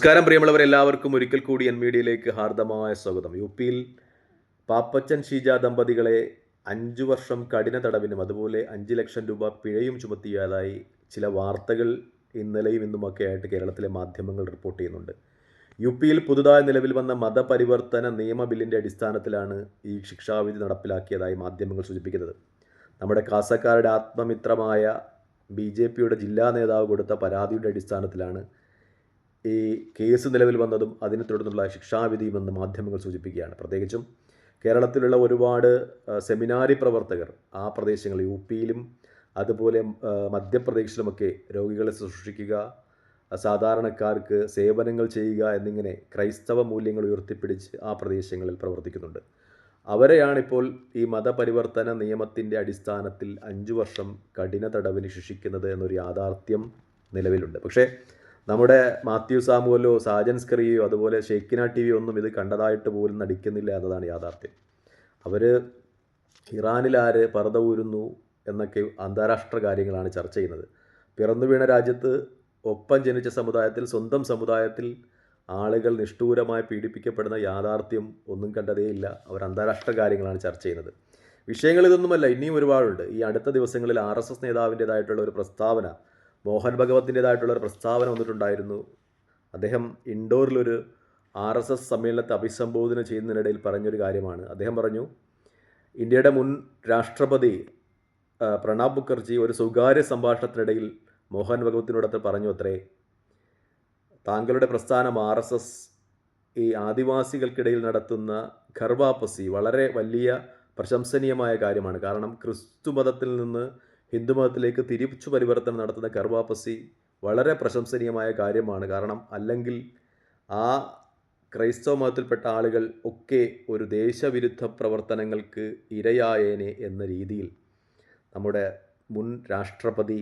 നമസ്കാരം പ്രിയമുള്ളവർ എല്ലാവർക്കും ഒരിക്കൽ കൂടി എൻ മീഡിയയിലേക്ക് ഹാർദമായ സ്വാഗതം. യു പിയിൽ പാപ്പച്ചൻ ഷീജ ദമ്പതികളെ അഞ്ചു വർഷം കഠിന തടവിനും അതുപോലെ അഞ്ച് ലക്ഷം രൂപ പിഴയും ചുമത്തിയതായി ചില വാർത്തകൾ ഇന്നലെയും ഇന്നുമൊക്കെ ആയിട്ട് കേരളത്തിലെ മാധ്യമങ്ങൾ റിപ്പോർട്ട് ചെയ്യുന്നുണ്ട്. യു പിയിൽ പുതുതായി നിലവിൽ വന്ന മതപരിവർത്തന നിയമ ബില്ലിന്റെ അടിസ്ഥാനത്തിലാണ് ഈ ശിക്ഷാവിധി നടപ്പിലാക്കിയതായി മാധ്യമങ്ങൾ സൂചിപ്പിക്കുന്നത്. നമ്മുടെ കാസക്കാരുടെ ആത്മമിത്രമായ ബി ജെ പിയുടെ ജില്ലാ നേതാവ് കൊടുത്ത പരാതിയുടെ അടിസ്ഥാനത്തിലാണ് ഈ കേസ് നിലവിൽ വന്നതും അതിനെ തുടർന്നുള്ള ശിക്ഷാവിധിയുമെന്ന് മാധ്യമങ്ങൾ സൂചിപ്പിക്കുകയാണ്. പ്രത്യേകിച്ചും കേരളത്തിലുള്ള ഒരുപാട് സെമിനാരി പ്രവർത്തകർ ആ പ്രദേശങ്ങൾ യു പിയിലും അതുപോലെ മധ്യപ്രദേശിലുമൊക്കെ രോഗികളെ ശുശ്രൂഷിക്കുക സാധാരണക്കാർക്ക് സേവനങ്ങൾ ചെയ്യുക എന്നിങ്ങനെ ക്രൈസ്തവ മൂല്യങ്ങൾ ഉയർത്തിപ്പിടിച്ച് ആ പ്രദേശങ്ങളിൽ പ്രവർത്തിക്കുന്നുണ്ട്. അവരെയാണിപ്പോൾ ഈ മതപരിവർത്തന നിയമത്തിന്റെ അടിസ്ഥാനത്തിൽ അഞ്ചു വർഷം കഠിന തടവിന് ശിക്ഷിക്കുന്നത് എന്നൊരു യാഥാർത്ഥ്യം നിലവിലുണ്ട്. പക്ഷേ നമ്മുടെ മാത്യു സാമുവലോ സാജൻ സ്ക്രിയോ അതുപോലെ ഷെയ്ക്കിന ടി വി ഒന്നും ഇത് കണ്ടതായിട്ട് പോലും നടിക്കുന്നില്ല എന്നതാണ് യാഥാർത്ഥ്യം. അവർ ഇറാനിലാര് പർദ്ദ ഊരുന്നു എന്നൊക്കെ അന്താരാഷ്ട്ര കാര്യങ്ങളാണ് ചർച്ച ചെയ്യുന്നത്. പിറന്നു വീണ രാജ്യത്ത് ഒപ്പം ജനിച്ച സമുദായത്തിൽ സ്വന്തം സമുദായത്തിൽ ആളുകൾ നിഷ്ഠൂരമായി പീഡിപ്പിക്കപ്പെടുന്ന യാഥാർത്ഥ്യം ഒന്നും കണ്ടതേയില്ല അവർ അന്താരാഷ്ട്ര കാര്യങ്ങളാണ് ചർച്ച ചെയ്യുന്നത്. വിഷയങ്ങൾ ഇതൊന്നുമല്ല ഇനിയും ഒരുപാടുണ്ട്. ഈ അടുത്ത ദിവസങ്ങളിൽ ആർ എസ് എസ് നേതാവിന്റേതായിട്ടുള്ള ഒരു പ്രസ്താവന മോഹൻ ഭഗവത്തിന്റെതായിട്ടുള്ള ഒരു പ്രസ്താവന വന്നിട്ടുണ്ടായിരുന്നു. അദ്ദേഹം ഇൻഡോറിലൊരു ആർ എസ് എസ് സമ്മേളനത്തെ അഭിസംബോധന ചെയ്യുന്നതിനിടയിൽ പറഞ്ഞൊരു കാര്യമാണ്. അദ്ദേഹം പറഞ്ഞു ഇന്ത്യയുടെ മുൻ രാഷ്ട്രപതി പ്രണാബ് മുഖർജി ഒരു സ്വകാര്യ സംഭാഷണത്തിനിടയിൽ മോഹൻ ഭഗവത്തിനോടത്ത് പറഞ്ഞു അത്രേ. താങ്കളുടെ പ്രസ്ഥാനം ആർ എസ് എസ് ഈ ആദിവാസികൾക്കിടയിൽ നടത്തുന്ന ഖർവാപ്പസി വളരെ വലിയ പ്രശംസനീയമായ കാര്യമാണ്. കാരണം ക്രിസ്തു മതത്തിൽ നിന്ന് ഹിന്ദു മതത്തിലേക്ക് തിരിച്ചു പരിവർത്തനം നടത്തുന്ന കർവാപ്പസി വളരെ പ്രശംസനീയമായ കാര്യമാണ്. കാരണം അല്ലെങ്കിൽ ആ ക്രൈസ്തവ മതത്തിൽപ്പെട്ട ആളുകൾ ഒക്കെ ഒരു ദേശവിരുദ്ധ പ്രവർത്തനങ്ങൾക്ക് ഇരയായേനെ എന്ന രീതിയിൽ നമ്മുടെ മുൻ രാഷ്ട്രപതി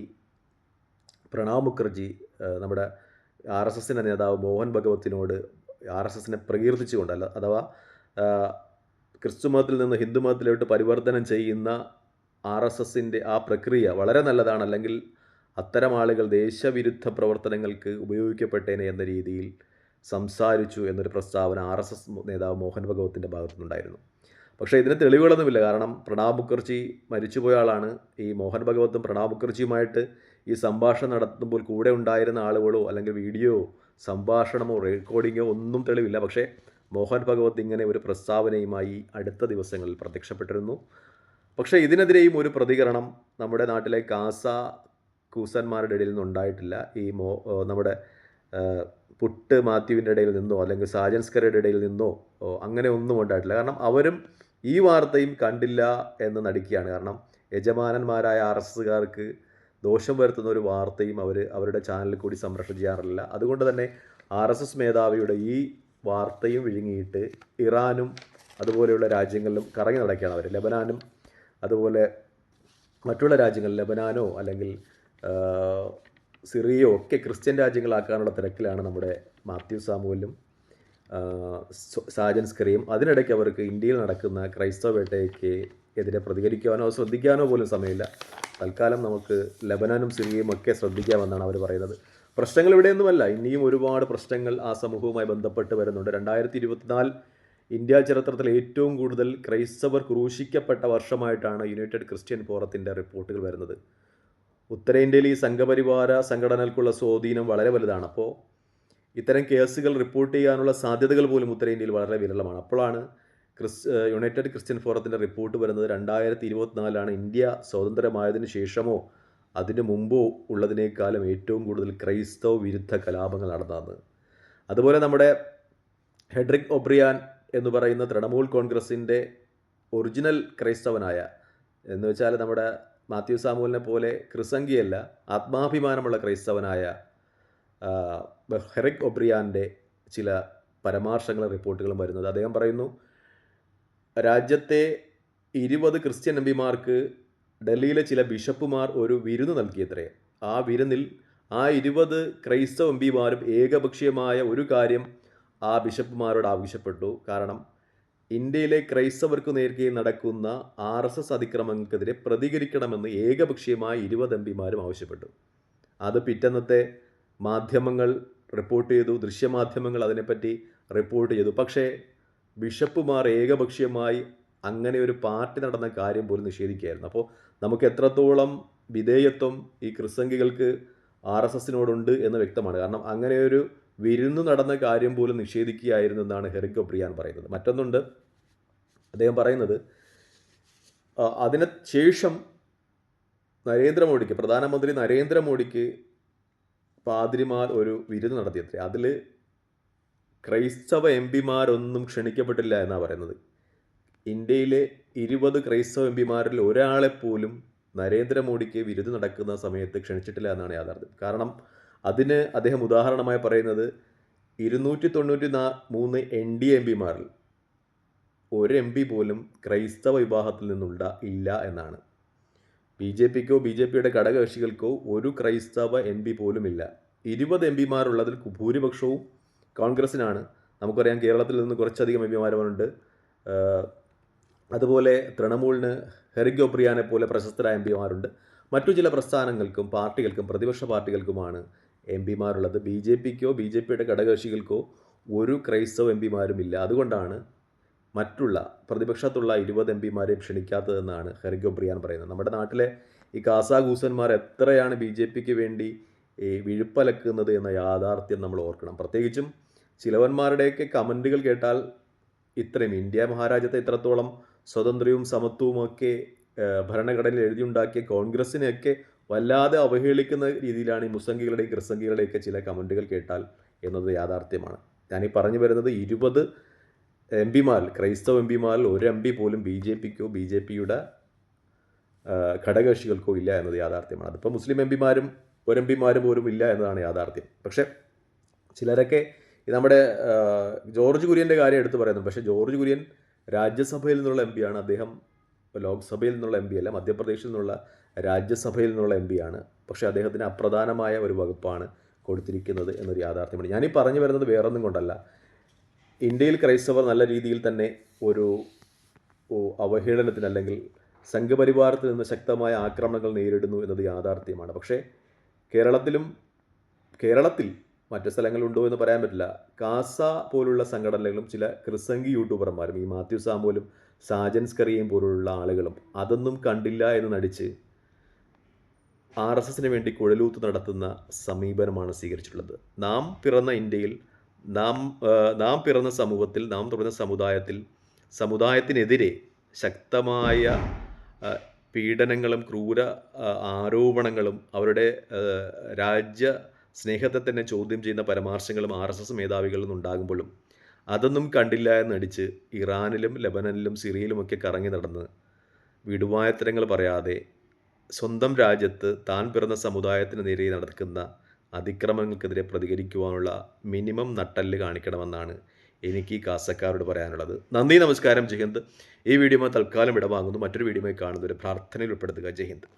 പ്രണാബ് മുഖർജി നമ്മുടെ ആർ എസ് എസിന്റെ നേതാവ് മോഹൻ ഭഗവത്തിനോട് ആർ എസ് എസിനെ പ്രകീർത്തിച്ചുകൊണ്ട് അല്ല അഥവാ ക്രിസ്തു മതത്തിൽ നിന്ന് ഹിന്ദു മതത്തിലോട്ട് പരിവർത്തനം ചെയ്യുന്ന ആർ എസ് എസിന്റെ ആ പ്രക്രിയ വളരെ നല്ലതാണ്. അല്ലെങ്കിൽ അത്തരം ആളുകൾ ദേശവിരുദ്ധ പ്രവർത്തനങ്ങൾക്ക് ഉപയോഗിക്കപ്പെട്ടേനെ എന്ന രീതിയിൽ സംസാരിച്ചു എന്നൊരു പ്രസ്താവന ആർ എസ് എസ് നേതാവ് മോഹൻ ഭഗവത്തിന്റെ ഭാഗത്തുനിന്നുണ്ടായിരുന്നു. പക്ഷേ ഇതിന് തെളിവുകളൊന്നുമില്ല. കാരണം പ്രണാബ് മുഖർജി മരിച്ചുപോയ ആളാണ്. ഈ മോഹൻ ഭഗവത്തും പ്രണാബ് മുഖർജിയുമായിട്ട് ഈ സംഭാഷണം നടത്തുമ്പോൾ കൂടെ ഉണ്ടായിരുന്ന ആളുകളോ അല്ലെങ്കിൽ വീഡിയോ സംഭാഷണമോ റെക്കോർഡിങ്ങോ ഒന്നും തെളിവില്ല. പക്ഷേ മോഹൻ ഭഗവത് ഇങ്ങനെ ഒരു പ്രസ്താവനയുമായി അടുത്ത ദിവസങ്ങളിൽ പ്രത്യക്ഷപ്പെട്ടിരുന്നു. പക്ഷേ ഇതിനെതിരെയും ഒരു പ്രതികരണം നമ്മുടെ നാട്ടിലെ കാസ കൂസന്മാരുടെ ഇടയിൽ നിന്നുണ്ടായിട്ടില്ല. ഈ മോ നമ്മുടെ പുട്ട് മാത്യുവിന്റെ ഇടയിൽ നിന്നോ അല്ലെങ്കിൽ സാജൻസ്കറുടെ ഇടയിൽ നിന്നോ അങ്ങനെ ഒന്നും ഉണ്ടായിട്ടില്ല. കാരണം അവരും ഈ വാർത്തയും കണ്ടില്ല എന്ന് നടിക്കുകയാണ്. കാരണം യജമാനന്മാരായ ആർ എസ് എസ്സുകാർക്ക് ദോഷം വരുത്തുന്ന ഒരു വാർത്തയും അവർ അവരുടെ ചാനലിൽ കൂടി സംരക്ഷണം ചെയ്യാറില്ല. അതുകൊണ്ട് തന്നെ ആർ എസ് എസ് മേധാവിയുടെ ഈ വാർത്തയും വിഴുങ്ങിയിട്ട് ഇറാനും അതുപോലെയുള്ള രാജ്യങ്ങളിലും കറങ്ങി നടക്കുകയാണ് അവർ ലബനാനും അതുപോലെ മറ്റുള്ള രാജ്യങ്ങൾ ലബനാനോ അല്ലെങ്കിൽ സിറിയോ ഒക്കെ ക്രിസ്ത്യൻ രാജ്യങ്ങളാക്കാനുള്ള തിരക്കിലാണ് നമ്മുടെ മാത്യു സാമുവലും സാജൻ സ്കറിയും അതിനിടയ്ക്ക് അവർക്ക് ഇന്ത്യയിൽ നടക്കുന്ന ക്രൈസ്തവ വേട്ടയ്ക്ക് എതിരെ പ്രതികരിക്കാനോ ശ്രദ്ധിക്കാനോ പോലും സമയമില്ല. തൽക്കാലം നമുക്ക് ലബനാനും സിറിയയും ഒക്കെ ശ്രദ്ധിക്കാമെന്നാണ് അവർ പറയുന്നത്. പ്രശ്നങ്ങൾ ഇവിടെയൊന്നുമല്ല. ഇനിയും ഒരുപാട് പ്രശ്നങ്ങൾ ആ സമൂഹവുമായി ബന്ധപ്പെട്ട് വരുന്നുണ്ട്. രണ്ടായിരത്തി ഇരുപത്തിനാല് ഇന്ത്യ ചരിത്രത്തിൽ ഏറ്റവും കൂടുതൽ ക്രൈസ്തവർ ക്രൂശിക്കപ്പെട്ട വർഷമായിട്ടാണ് യുണൈറ്റഡ് ക്രിസ്ത്യൻ ഫോറത്തിന്റെ റിപ്പോർട്ടുകൾ വരുന്നത്. ഉത്തരേന്ത്യയിൽ ഈ സംഘപരിവാര സംഘടനകൾക്കുള്ള സ്വാധീനം വളരെ വലുതാണ്. അപ്പോൾ ഇത്തരം കേസുകൾ റിപ്പോർട്ട് ചെയ്യാനുള്ള സാധ്യതകൾ പോലും ഉത്തരേന്ത്യയിൽ വളരെ വിരളമാണ്. അപ്പോഴാണ് ക്രിസ് യുണൈറ്റഡ് ക്രിസ്ത്യൻ ഫോറത്തിന്റെ റിപ്പോർട്ട് വരുന്നത് രണ്ടായിരത്തി ഇരുപത്തിനാലാണ് ഇന്ത്യ സ്വതന്ത്രമായതിനു ശേഷമോ അതിനു മുമ്പോ ഉള്ളതിനേക്കാളും ഏറ്റവും കൂടുതൽ ക്രൈസ്തവ വിരുദ്ധ കലാപങ്ങൾ നടന്നതെന്ന് അതുപോലെ നമ്മുടെ ഹെഡ്രിക് ഒബ്രിയാൻ എന്ന് പറയുന്ന തൃണമൂൽ കോൺഗ്രസിന്റെ ഒറിജിനൽ ക്രൈസ്തവനായ എന്ന് വെച്ചാൽ നമ്മുടെ മാത്യു സാമുവലിനെ പോലെ ക്രിസംഗിയല്ല ആത്മാഭിമാനമുള്ള ക്രൈസ്തവനായ ഹെറിക് ഒബ്രിയാന്റെ ചില പരാമർശങ്ങളും റിപ്പോർട്ടുകളും വരുന്നത്. അദ്ദേഹം പറയുന്നു രാജ്യത്തെ ഇരുപത് ക്രിസ്ത്യൻ എം പിമാർക്ക് ഡൽഹിയിലെ ചില ബിഷപ്പുമാർ ഒരു വിരുന്ന് നൽകിയത്രേ. ആ വിരുന്നിൽ ആ ഇരുപത് ക്രൈസ്തവ എം പിമാരും ഏകപക്ഷീയമായ ഒരു കാര്യം ആ ബിഷപ്പുമാരോട് ആവശ്യപ്പെട്ടു. കാരണം ഇന്ത്യയിലെ ക്രൈസ്തവർക്ക് നേർക്ക് നടക്കുന്ന ആർ എസ് എസ് അതിക്രമങ്ങൾക്കെതിരെ പ്രതികരിക്കണമെന്ന് ഏകപക്ഷീയമായി ഇരുപത് എം പിമാരും ആവശ്യപ്പെട്ടു. അത് പിറ്റന്നത്തെ മാധ്യമങ്ങൾ റിപ്പോർട്ട് ചെയ്തു ദൃശ്യമാധ്യമങ്ങൾ അതിനെപ്പറ്റി റിപ്പോർട്ട് ചെയ്തു. പക്ഷേ ബിഷപ്പുമാർ ഏകപക്ഷീയമായി അങ്ങനെ ഒരു പാർട്ടി നടന്ന കാര്യം പോലും നിഷേധിക്കുകയായിരുന്നു. അപ്പോൾ നമുക്ക് എത്രത്തോളം വിധേയത്വം ഈ ക്രിസംഗികൾക്ക് ആർ എസ് എസിനോടുണ്ട് എന്ന് വ്യക്തമാണ്. കാരണം അങ്ങനെ ഒരു വിരുന്നു നടന്ന കാര്യം പോലും നിഷേധിക്കുകയായിരുന്നു എന്നാണ് ഹെറിക് ഒബ്രിയാൻ പറയുന്നത്. മറ്റൊന്നുണ്ട് അദ്ദേഹം പറയുന്നത് അതിന് ശേഷം നരേന്ദ്രമോദിക്ക് പ്രധാനമന്ത്രി നരേന്ദ്രമോദിക്ക് പാതിരിമാർ ഒരു വിരുന്ന് നടത്തിയത്രേ അതിൽ ക്രൈസ്തവ എം പിമാരൊന്നും ക്ഷണിക്കപ്പെട്ടില്ല എന്നാണ് പറയുന്നത്. ഇന്ത്യയിലെ ഇരുപത് ക്രൈസ്തവ എം പിമാരിൽ ഒരാളെപ്പോലും നരേന്ദ്രമോദിക്ക് വിരുന്ന് നടക്കുന്ന സമയത്ത് ക്ഷണിച്ചിട്ടില്ല എന്നാണ് യാഥാർത്ഥ്യം. കാരണം അതിന് അദ്ദേഹം ഉദാഹരണമായി പറയുന്നത് ഇരുന്നൂറ്റി തൊണ്ണൂറ്റി നാ മൂന്ന് എൻ ഡി എം പിമാരിൽ ഒരു എം പി പോലും ക്രൈസ്തവ വിഭാഗത്തിൽ നിന്നുള്ള ഇല്ല എന്നാണ്. ബി ജെ പിക്കോ ബി ജെ പിയുടെ ഘടകകക്ഷികൾക്കോ ഒരു ക്രൈസ്തവ എം പി പോലും ഇല്ല. ഇരുപത് എം പിമാരുള്ളതിൽ ഭൂരിപക്ഷവും കോൺഗ്രസിനാണ്. നമുക്കറിയാം കേരളത്തിൽ നിന്ന് കുറച്ചധികം എം പിമാരുണ്ട് അതുപോലെ തൃണമൂലിന് ഹെറിഗോ പ്രിയാനെ പോലെ പ്രശസ്തരായ എം പിമാരുണ്ട്. മറ്റു ചില പ്രസ്ഥാനങ്ങൾക്കും പാർട്ടികൾക്കും പ്രതിപക്ഷ പാർട്ടികൾക്കുമാണ് എം പിമാരുള്ളത്. ബി ജെ പിക്കോ ബി ജെ പിയുടെ ഘടകകക്ഷികൾക്കോ ഒരു ക്രൈസ്തവ എം പിമാരുമില്ല. അതുകൊണ്ടാണ് മറ്റുള്ള പ്രതിപക്ഷത്തുള്ള ഇരുപത് എം പിമാരെ ക്ഷണിക്കാത്തതെന്നാണ് ഹെറിഗോ ബ്രിയാൻ പറയുന്നത്. നമ്മുടെ നാട്ടിലെ ഈ കാസാഗൂസന്മാർ എത്രയാണ് ബി ജെ പിക്ക് വേണ്ടി വിഴുപ്പലക്കുന്നത് എന്ന യാഥാർത്ഥ്യം നമ്മൾ ഓർക്കണം. പ്രത്യേകിച്ചും ചിലവന്മാരുടെയൊക്കെ കമന്റുകൾ കേട്ടാൽ ഇത്രയും ഇന്ത്യ മഹാരാജ്യത്തെ ഇത്രത്തോളം സ്വതന്ത്രവും സമത്വവുമൊക്കെ ഭരണഘടനയിൽ എഴുതിയുണ്ടാക്കിയ കോൺഗ്രസിനെയൊക്കെ വല്ലാതെ അവഹേളിക്കുന്ന രീതിയിലാണ് ഈ മുസംഗികളുടെയും ക്രിസംഗികളുടെയൊക്കെ ചില കമന്റുകൾ കേട്ടാൽ എന്നത് യാഥാർത്ഥ്യമാണ്. ഞാനീ പറഞ്ഞു വരുന്നത് ഇരുപത് എം പിമാർ ക്രൈസ്തവ എം പിമാരിൽ ഒരു എം പി പോലും ബി ജെ പിക്കോ ബി ജെ പിയുടെ ഘടകകക്ഷികൾക്കോ ഇല്ല എന്നത് യാഥാർത്ഥ്യമാണ്. അതിപ്പോൾ മുസ്ലിം എം പിമാരും ഒരു എം പിമാരും പോലും ഇല്ല എന്നതാണ് യാഥാർത്ഥ്യം. പക്ഷേ ചിലരൊക്കെ നമ്മുടെ ജോർജ് കുര്യന്റെ കാര്യം എടുത്തു പറയുന്നു. പക്ഷേ ജോർജ് കുര്യൻ രാജ്യസഭയിൽ നിന്നുള്ള എം പിയാണ്. അദ്ദേഹം ലോക്സഭയിൽ നിന്നുള്ള എം പി അല്ല മധ്യപ്രദേശിൽ നിന്നുള്ള രാജ്യസഭയിൽ നിന്നുള്ള എം ആണ്. പക്ഷേ അദ്ദേഹത്തിന് അപ്രധാനമായ ഒരു വകുപ്പാണ് കൊടുത്തിരിക്കുന്നത് എന്നൊരു യാഥാർത്ഥ്യമാണ് ഞാനീ പറഞ്ഞു വരുന്നത് വേറൊന്നും കൊണ്ടല്ല. ഇന്ത്യയിൽ ക്രൈസ്തവർ നല്ല രീതിയിൽ തന്നെ ഒരു അവഹേളനത്തിന് അല്ലെങ്കിൽ സംഘപരിവാരത്തിൽ നിന്ന് ശക്തമായ ആക്രമണങ്ങൾ നേരിടുന്നു എന്നത് യാഥാർത്ഥ്യമാണ്. പക്ഷേ കേരളത്തിലും കേരളത്തിൽ മറ്റ് സ്ഥലങ്ങളുണ്ടോ എന്ന് പറയാൻ പറ്റില്ല. കാസ പോലുള്ള സംഘടനകളും ചില ക്രിസംഗി യൂട്യൂബർമാരും ഈ മാത്യു സാമ്പോലും സാജൻസ് കറിയയും പോലുള്ള ആളുകളും അതൊന്നും കണ്ടില്ല എന്ന് നടിച്ച് ആർ എസ് എസിന് വേണ്ടി കുഴലൂത്ത് നടത്തുന്ന സമീപനമാണ് സ്വീകരിച്ചിട്ടുള്ളത്. നാം പിറന്ന ഇന്ത്യയിൽ നാം നാം പിറന്ന സമൂഹത്തിൽ നാം തുടർന്ന സമുദായത്തിൽ സമുദായത്തിനെതിരെ ശക്തമായ പീഡനങ്ങളും ക്രൂര ആരോപണങ്ങളും അവരുടെ രാജ്യ സ്നേഹത്തെ തന്നെ ചോദ്യം ചെയ്യുന്ന പരാമർശങ്ങളും ആർ എസ് എസ് മേധാവികളിൽ നിന്നുണ്ടാകുമ്പോഴും അതൊന്നും കണ്ടില്ല എന്നടിച്ച് ഇറാനിലും ലബനനിലും സിറിയയിലുമൊക്കെ കറങ്ങി നടന്ന് വിടുവായത്തരങ്ങൾ പറയാതെ സ്വന്തം രാജ്യത്ത് താൻ പിറന്ന സമുദായത്തിന് നേരെ നടക്കുന്ന അതിക്രമങ്ങൾക്കെതിരെ പ്രതികരിക്കുവാനുള്ള മിനിമം നട്ടൽ കാണിക്കണമെന്നാണ് എനിക്ക് ഈ കാസക്കാരോട് പറയാനുള്ളത്. നന്ദി നമസ്കാരം ജയ്ഹിന്ദ് ഈ വീഡിയോ തൽക്കാലം ഇടവാങ്ങുന്നു. മറ്റൊരു വീഡിയോയിൽ കാണുന്നവരെ പ്രാർത്ഥനയിൽ ഉൾപ്പെടുത്തുക. ജയ്ഹിന്ദ്